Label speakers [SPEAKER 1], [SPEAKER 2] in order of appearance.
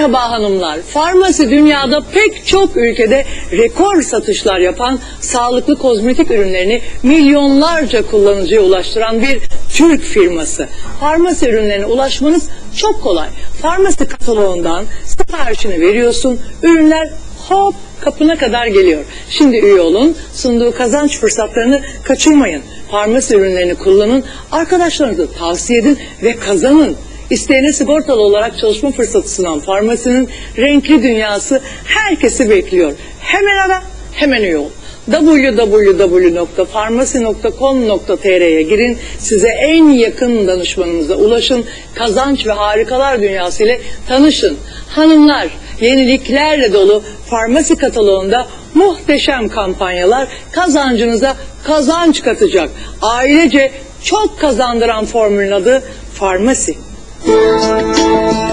[SPEAKER 1] Merhaba hanımlar. Farmasi dünyada pek çok ülkede rekor satışlar yapan sağlıklı kozmetik ürünlerini milyonlarca kullanıcıya ulaştıran bir Türk firması. Farmasi ürünlerine ulaşmanız çok kolay. Farmasi kataloğundan siparişini veriyorsun. Ürünler hop kapına kadar geliyor. Şimdi üye olun. Sunduğu kazanç fırsatlarını kaçırmayın. Farmasi ürünlerini kullanın. Arkadaşlarınıza tavsiye edin ve kazanın. İsteyene sigortalı olarak çalışma fırsatı sunan farmasinin renkli dünyası herkesi bekliyor. Hemen ara, hemen üye ol. www.farmasi.com.tr'ye girin. Size en yakın danışmanımıza ulaşın. Kazanç ve harikalar dünyası ile tanışın. Hanımlar, yeniliklerle dolu farmasi kataloğunda muhteşem kampanyalar kazancınıza kazanç katacak. Ailece çok kazandıran formülün adı farmasi. 喵